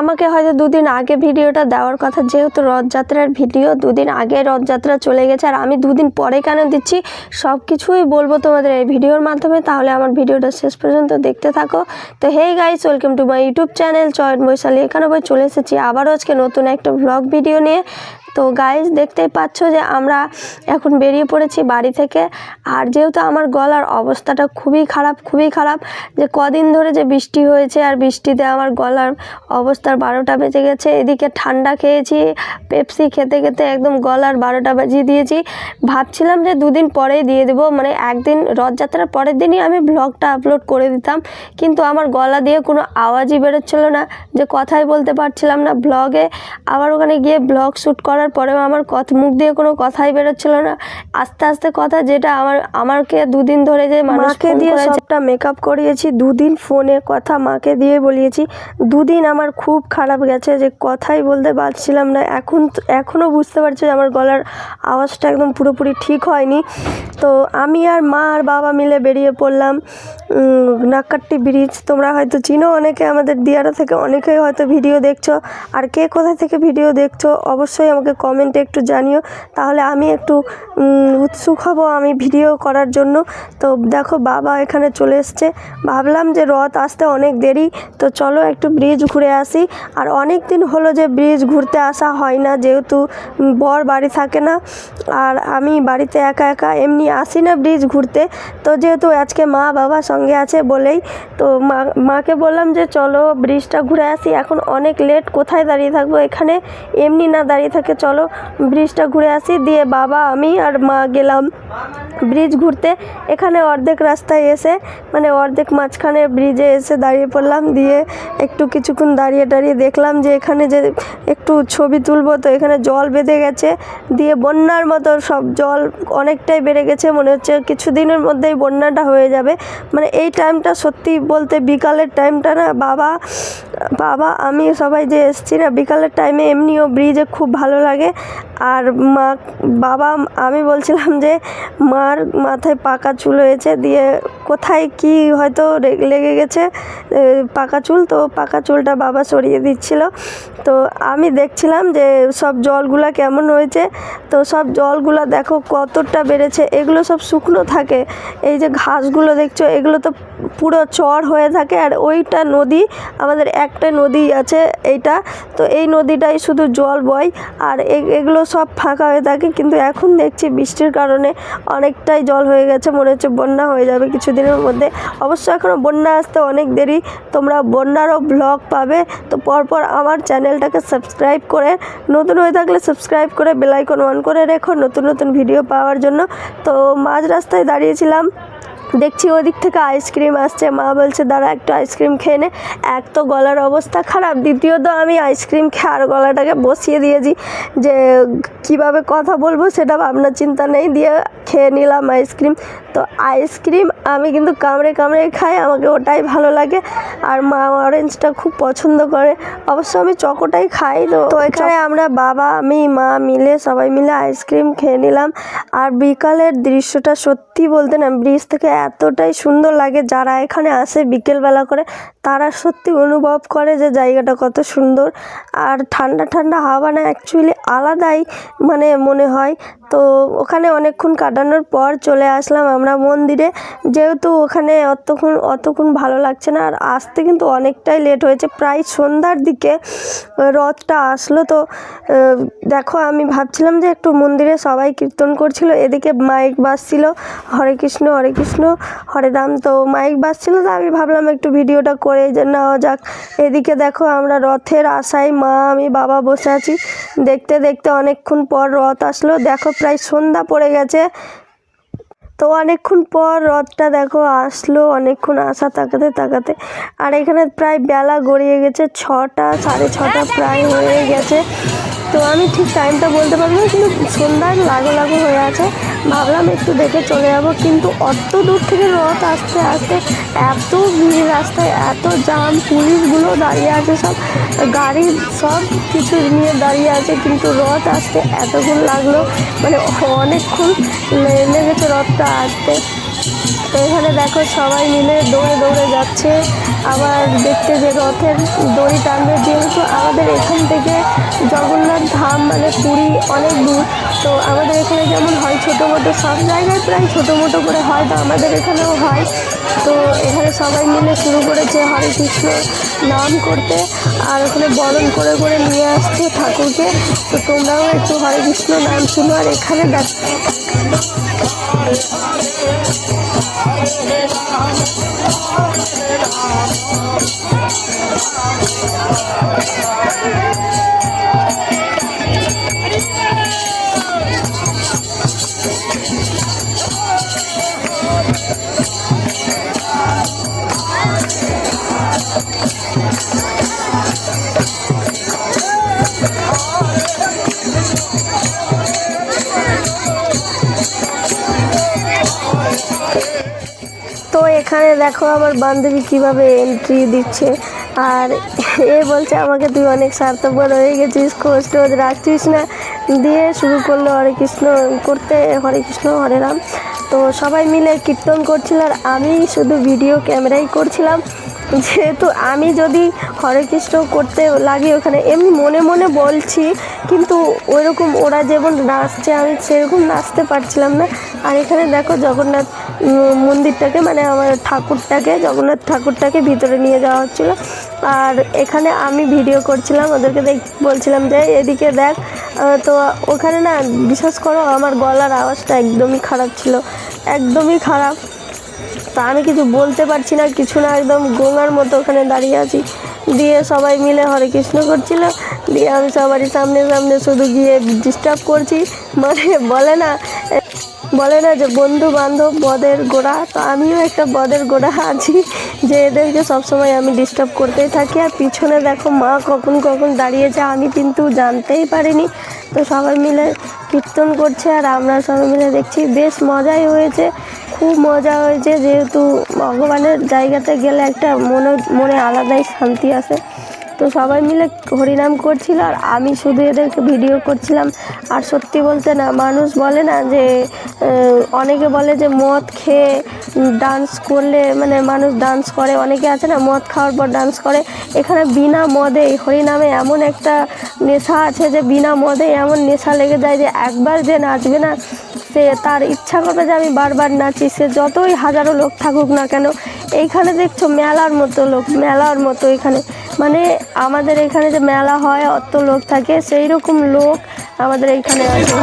আমাকে হয়তো দুদিন আগে ভিডিওটা দেওয়ার কথা, যেহেতু রথযাত্রার ভিডিও দুদিন আগে রথযাত্রা চলে গেছে, আর আমি দুদিন পরে কেন দিচ্ছি সব কিছুই বলব তোমাদের এই ভিডিওর মাধ্যমে। তাহলে আমার ভিডিওটা শেষ পর্যন্ত দেখতে থাকো। তো hey guys welcome to my YouTube channel Chayan Baishali এখানে বই চলে এসেছি। আবারও আজকে নতুন একটা ব্লগ ভিডিও নিয়ে। তো গাইজ দেখতেই পাচ্ছ যে আমরা এখন বেরিয়ে পড়েছি বাড়ি থেকে। আর যেহেতু আমার গলার অবস্থাটা খুবই খারাপ খুবই খারাপ, যে কদিন ধরে যে বৃষ্টি হয়েছে আর বৃষ্টিতে আমার গলার অবস্থার বারোটা বেজে গেছে। এদিকে ঠান্ডা খেয়েছি, পেপসি খেতে খেতে একদম গলার বারোটা বাজিয়ে দিয়েছি। ভাবছিলাম যে দুদিন পরেই দিয়ে দেবো মানে একদিন রথযাত্রার পরের দিনই আমি ব্লগটা আপলোড করে দিতাম। কিন্তু আমার গলা দিয়ে কোনো আওয়াজই বেরোচ্ছিল না, যে কথাই বলতে পারছিলাম না ব্লগে আবার ওখানে গিয়ে ব্লগ শ্যুট করার পরেও আমার কথা মুখ দিয়ে কোনো কথাই বেরোচ্ছিল না। আস্তে আস্তে কথা যেটা আমার আমাকে দুদিন ধরে যে মাকে দিয়ে সবটা মেকআপ করিয়েছি দুদিন ফোনে কথা মাকে দিয়ে বলিয়েছি। দুদিন আমার খুব খারাপ গেছে যে কথাই বলতে পারছিলাম না। এখন এখনও বুঝতে পারছি যে আমার গলার আওয়াজটা একদম পুরোপুরি ঠিক হয়নি। তো আমি আর মা আর বাবা মিলে বেরিয়ে পড়লাম। নাকাট্টি ব্রিজ। তোমরা হয়তো চিনো অনেকে আমাদের দিয়ারা থেকে অনেকেই হয়তো ভিডিও দেখছ। আর কে কোথা থেকে ভিডিও দেখছ? অবশ্যই আমাকে কমেন্টে একটু জানিও। তাহলে আমি একটু উৎসুক হব আমি ভিডিও করার জন্য। তো দেখো বাবা এখানে চলে এসছে। ভাবলাম যে রথ আসতে অনেক দেরি। তো চলো একটু ব্রিজ ঘুরে আসি। আর অনেক দিন হলো যে ব্রিজ ঘুরতে আসা হয় না, যেহেতু বর বাড়ি থাকে না। আর আমি বাড়িতে একা একা এমনি আসি না ব্রিজ ঘুরতে। তো যেহেতু আজকে মা বাবা সঙ্গে আছে বলেই, তো মা, মাকে বললাম যে চলো ব্রিজটা ঘুরে আসি। এখন অনেক লেট কোথায় দাঁড়িয়ে থাকব? এখানে এমনি না দাঁড়িয়ে থাকে চলো, ব্রিজটা ঘুরে আসি, দিয়ে বাবা, আমি আর মা গেলাম ব্রিজ ঘুরতে। এখানে অর্ধেক রাস্তায় এসে মানে অর্ধেক মাঝখানে ব্রিজে এসে দাঁড়িয়ে পড়লাম, দিয়ে একটু কিছুক্ষণ দাঁড়িয়ে দাঁড়িয়ে দেখলাম যে এখানে যে একটু ছবি তুলবো, তো এখানে জল বেঁধে গেছে। দিয়ে বন্যার মতো সব জল অনেকটাই বেড়ে গেছে, মনে হচ্ছে কিছুদিনের মধ্যেই বন্যাটা হয়ে যাবে। মানে এই টাইমটা সত্যি বলতে বিকালের টাইমটা না, বাবা বাবা আমি সবাই যে এসছি না বিকালের টাইমে এমনিও ব্রিজে খুব ভালো লাগে। আর মা, বাবা, আমি বলছিলাম যে মার মাথায় পাকা চুল হয়েছে, দিয়ে কোথায় কি হয়তো লেগে গেছে পাকা চুল, তো পাকা চুলটা বাবা সরিয়ে দিচ্ছিল। তো আমি দেখছিলাম যে সব জলগুলা কেমন হয়েছে, তো সব জলগুলো দেখো কতটা বেড়েছে, এগুলো সব শুকনো থাকে। এই যে ঘাসগুলো দেখছ, এগুলো তো পুরো চর হয়ে থাকে, আর ওইটা নদী, আমাদের একটা নদী আছে এইটা, তো এই নদীটাই শুধু জল বয়, আর এগুলো সব ফাঁকা হয়ে থাকে, কিন্তু এখন দেখছি বৃষ্টির কারণে অনেকটাই জল হয়ে গেছে, মনে হচ্ছে বন্যা হয়ে যাবে কিছুদিনের মধ্যে। অবশ্য এখনও বন্যা আসতে অনেক দেরি, তোমরা বন্যারও ব্লগ পাবে। তো পরপর আমার চ্যানেলটাকে সাবস্ক্রাইব করে, নতুন হয়ে থাকলে সাবস্ক্রাইব করে বেলাইকন অন করে রেখো নতুন নতুন ভিডিও পাওয়ার জন্য। তো মাঝ রাস্তায় দাঁড়িয়েছিলাম দেখছি ওদিক থেকে আইসক্রিম আসছে। মা বলছে, দাঁড়া, একটু আইসক্রিম খেয়ে নে। এক তো গলার অবস্থা খারাপ, দ্বিতীয়ত আমি আইসক্রিম খেয়ে আর গলাটাকে বসিয়ে দিয়েছি যে কীভাবে কথা বলব সেটা ভাবনা চিন্তা নেই, দিয়ে খেয়ে নিলাম আইসক্রিম। তো আইসক্রিম আমি কিন্তু কামড়ে কামড়ে খাই, আমাকে ওটাই ভালো লাগে। আর মা অরেঞ্জটা খুব পছন্দ করে। অবশ্য আমি চকোটাই খাই তো। তো এখানে আমরা বাবা, আমি, মা মিলে, সবাই মিলে আইসক্রিম খেয়ে নিলাম। আর বিকালের দৃশ্যটা সত্যি বলতে না, ব্রিজ থেকে এতটাই সুন্দর লাগে। যারা এখানে আসে বিকেলবেলা করে, তারা সত্যি অনুভব করে যে জায়গাটা কত সুন্দর। আর ঠান্ডা ঠান্ডা হাওয়া না অ্যাকচুয়ালি আলাদাই মানে মনে হয়। তো ওখানে অনেকক্ষণ কাটানোর পর চলে আসলাম আমরা মন্দিরে। যেহেতু ওখানে অতক্ষণ অতক্ষণ ভালো লাগছে না, আর আসতে কিন্তু অনেকটাই লেট হয়েছে। প্রায় সন্ধ্যার দিকে রথটা আসলো, তো দেখো আমি ভাবছিলাম যে একটু মন্দিরে সবাই কীর্তন করছিল, এদিকে মাইক বাজছিল, হরে কৃষ্ণ হরে কৃষ্ণ, হরে রাম। তো মাইক বাজছিল, তো আমি ভাবলাম একটু ভিডিওটা করে নেওয়া যাক। এদিকে দেখো আমরা রথের আশায় মা, আমি, বাবা বসে আছি। দেখতে দেখতে অনেকক্ষণ পর রথ আসলো। দেখো প্রায় সন্ধ্যা পড়ে গেছে। তো অনেকক্ষণ পর রথটা দেখো আসলো, অনেকক্ষণ আসা তাকাতে তাকাতে। আর এখানে প্রায় বেলা গড়িয়ে গেছে, ছটা, সাড়ে ছটা প্রায় হয়ে গেছে। তো আমি ঠিক টাইমটা বলতে পারব না, কিন্তু সন্ধ্যায় লাগো লাগো হয়ে আছে। ভাবলাম একটু দেখে চলে যাব, কিন্তু অত দূর থেকে রথ আসতে আসতে এত ভিড়, রাস্তায় এত জাম পুলিশগুলো দাঁড়িয়ে আছে সব, গাড়ি সব কিছু নিয়ে দাঁড়িয়ে আছে, কিন্তু রথ আসতে এতক্ষণ লাগল মানে অনেকক্ষণ লেগেছে রথটা আসতে। এখানে দেখো সবাই মিলে দৌড়ে দৌড়ে যাচ্ছে। আবার দেখতে যে রথের দড়ি টানবে, যেহেতু আমাদের এখান থেকে জগন্নাথ ধাম মানে পুরী অনেক দূর, তো আমাদের এখানে যেমন হয় ছোটো মোটো সব জায়গায় প্রায় ছোটো মোটো করে হয় তো আমাদের এখানেও হয়। তো এখানে সবাই মিলে শুরু করেছে হরে কৃষ্ণ নাম করতে, আর ওখানে বরণ করে করে নিয়ে আসছে ঠাকুরকে। তো তোমরাও একটু হরে কৃষ্ণ নাম শুনো, আর এখানে দেখ তো এখানে দেখো আমার বান্ধবী কীভাবে এন্ট্রি দিচ্ছে। আর এ বলছে, আমাকে তুই অনেক স্বার্থপর হয়ে গেছিস, খোঁজ টোজ রাখছিস না। দিয়ে শুরু করল, হরে কৃষ্ণ করতে, হরে কৃষ্ণ, হরে রাম। তো সবাই মিলে কীর্তন করছিল, আর আমি শুধু ভিডিও ক্যামেরাই করছিলাম। যেহেতু আমি যদি হরে কৃষ্ণ করতে লাগি ওখানে, এমনি মনে মনে বলছি, কিন্তু ওইরকম ওরা যেমন নাচছে, আমি সেরকম নাচতে পারছিলাম না। আর এখানে দেখো জগন্নাথ মন্দিরটাকে মানে আমার ঠাকুরটাকে, জগন্নাথ ঠাকুরটাকে ভিতরে নিয়ে যাওয়া হচ্ছিল। আর এখানে আমি ভিডিও করছিলাম, ওদেরকে দেখ, বলছিলাম যে, এদিকে দেখ। তো ওখানে না, বিশ্বাস করো, আমার গলার আওয়াজটা একদমই খারাপ ছিল। একদমই খারাপ। তা আমি কিছু বলতে পারছি না, কিছু না, একদম গোঙার মতো ওখানে দাঁড়িয়ে আছি। দিয়ে সবাই মিলে হরে কৃষ্ণ করছিল। দিয়ে আমি সবারই সামনে সামনে শুধু গিয়ে ডিস্টার্ব করছি। মানে বলে না বলে না যে বন্ধু বান্ধব বদের গোড়া। তো আমিও একটা বদের গোড়া আছি, যে এদেরকে সবসময় আমি ডিস্টার্ব করতেই থাকি। আর পিছনে দেখো মা কখন কখন দাঁড়িয়েছে, আমি কিন্তু জানতেই পারিনি। তো সবাই মিলে কীর্তন করছে, আর আমরা সবাই মিলে দেখছি, বেশ মজাই হয়েছে। খুব মজা হয়েছে, যেহেতু ভগবানের জায়গাতে গেলে একটা মনে মনে আলাদাই শান্তি আসে তো সবাই মিলে হরিনাম করছিল আর আমি শুধু এদেরকে ভিডিও করছিলাম। আর সত্যি বলতে না, মানুষ বলে না যে অনেকে বলে যে মদ খেয়ে ডান্স করলে মানে মানুষ ডান্স করে। অনেকে আছে না, মদ খাওয়ার পর ডান্স করে। এখানে বিনা মদে হরিনামে এমন একটা নেশা আছে যে বিনা মদে এমন নেশা লেগে যায় যে একবার যে নাচবে না সে তার ইচ্ছা করবে যে আমি বারবার নাচি, সে যতই হাজারো লোক থাকুক না কেন, এইখানে দেখছ মেলার মতো লোক, মেলার মতো এখানে। মানে আমাদের এখানে যে মেলা হয়, অত লোক থাকে সেই রকম লোক আমাদের এইখানে আছে।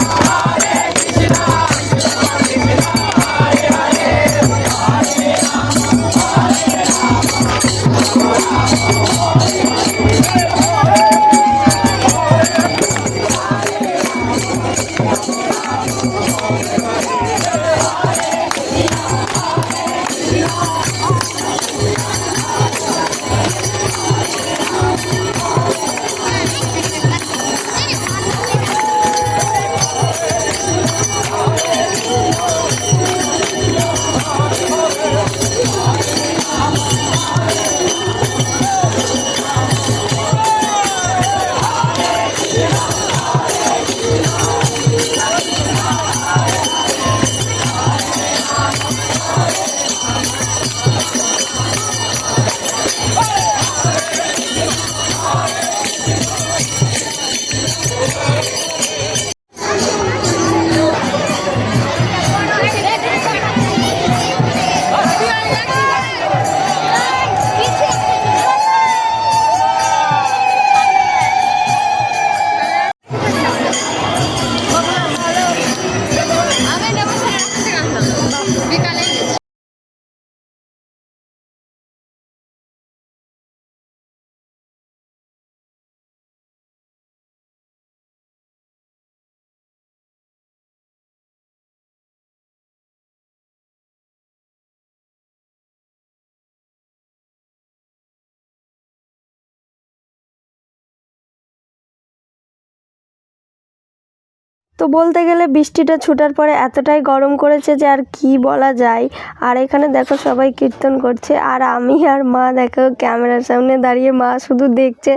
তো বলতে গেলে বৃষ্টিটা ছুটার পরে এতটাই গরম করেছে যে আর কি বলা যায়। আর এখানে দেখো সবাই কীর্তন করছে, আর আমি আর মা দেখো ক্যামেরার সামনে দাঁড়িয়ে, মা শুধু দেখছে।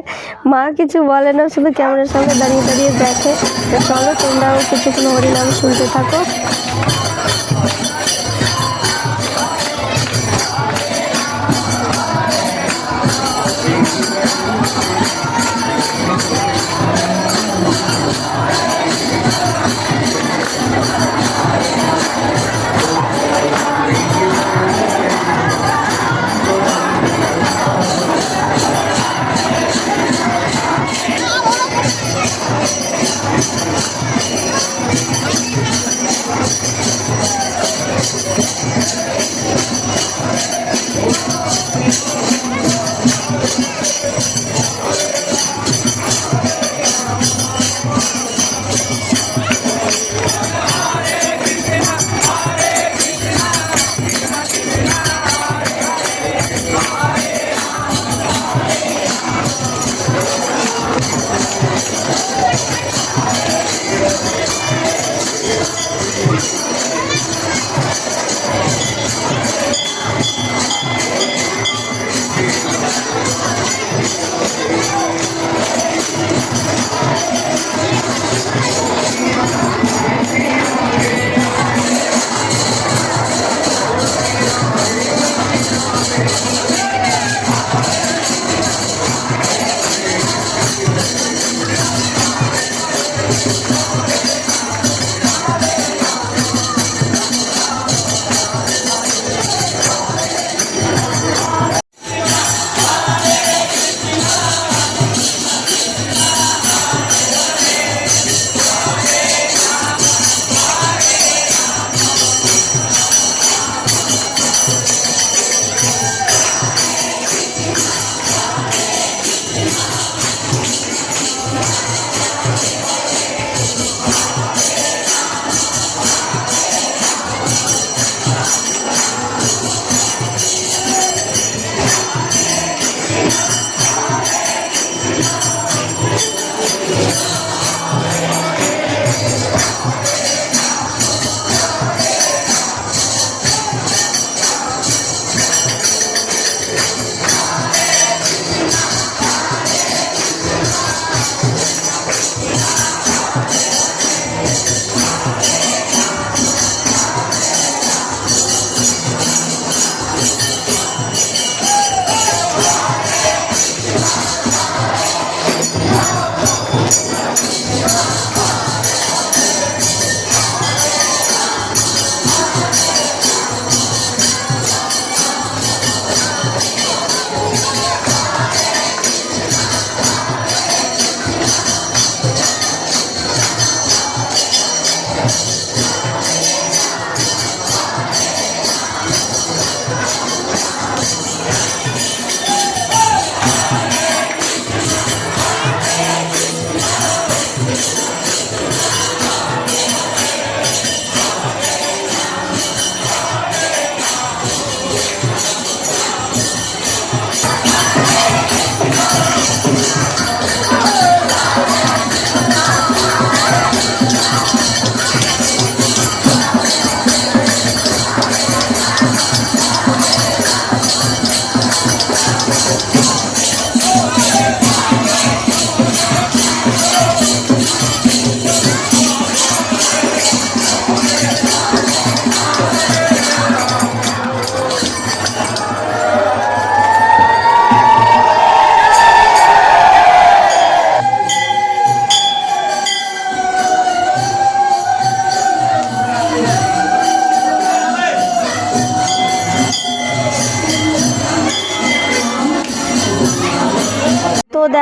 মা কিছু বলে না, শুধু ক্যামেরার সামনে দাঁড়িয়ে দাঁড়িয়ে দেখে। তো চলো তোমরাও কিছুক্ষণ হরিনাম শুনতে থাকো।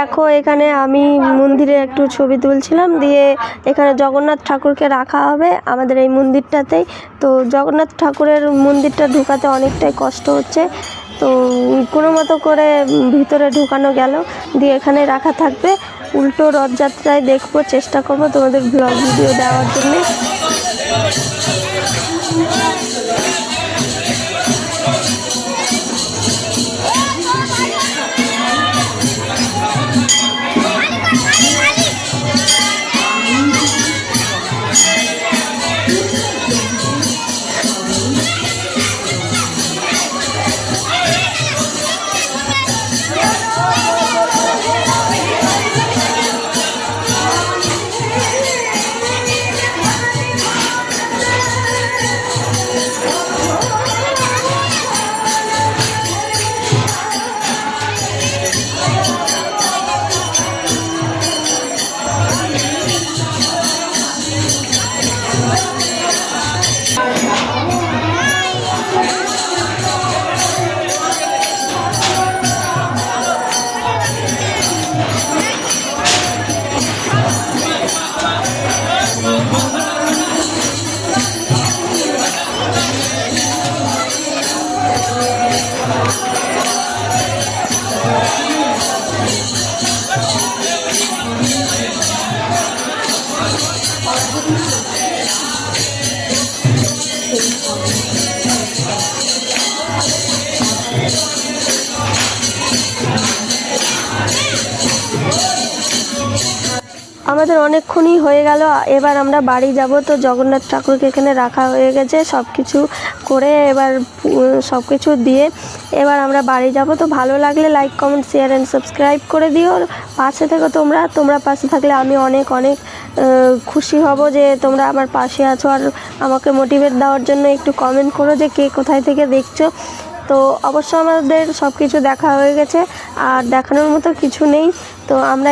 দেখো, এখানে আমি মন্দিরে একটু ছবি তুলছিলাম, দিয়ে এখানে জগন্নাথ ঠাকুরকে রাখা হবে আমাদের এই মন্দিরটাতেই তো জগন্নাথ ঠাকুরের মন্দিরটা ঢুকাতে অনেকটাই কষ্ট হচ্ছে। তো কোনো মতো করে ভিতরে ঢুকানো গেল, দিয়ে এখানে রাখা থাকবে। উল্টো রথযাত্রায় দেখব, চেষ্টা করব তোমাদের ব্লগ ভিডিও দেওয়ার জন্যে। আমাদের অনেকক্ষণই হয়ে গেল, এবার আমরা বাড়ি যাব। তো জগন্নাথ ঠাকুরকে এখানে রাখা হয়ে গেছে সব কিছু করে এবার সব কিছু দিয়ে এবার আমরা বাড়ি যাব। তো ভালো লাগলে like comment share and subscribe করে দিও। পাশে থেকো তোমরা তোমরা পাশে থাকলে আমি অনেক অনেক খুশি হব যে তোমরা আমার পাশে আছো আর আমাকে মোটিভেট দেওয়ার জন্য একটু কমেন্ট করো যে কে কোথায় থেকে দেখছ। তো অবশ্য আমাদের সব কিছু দেখা হয়ে গেছে, আর দেখানোর মতো কিছু নেই। তো আমরা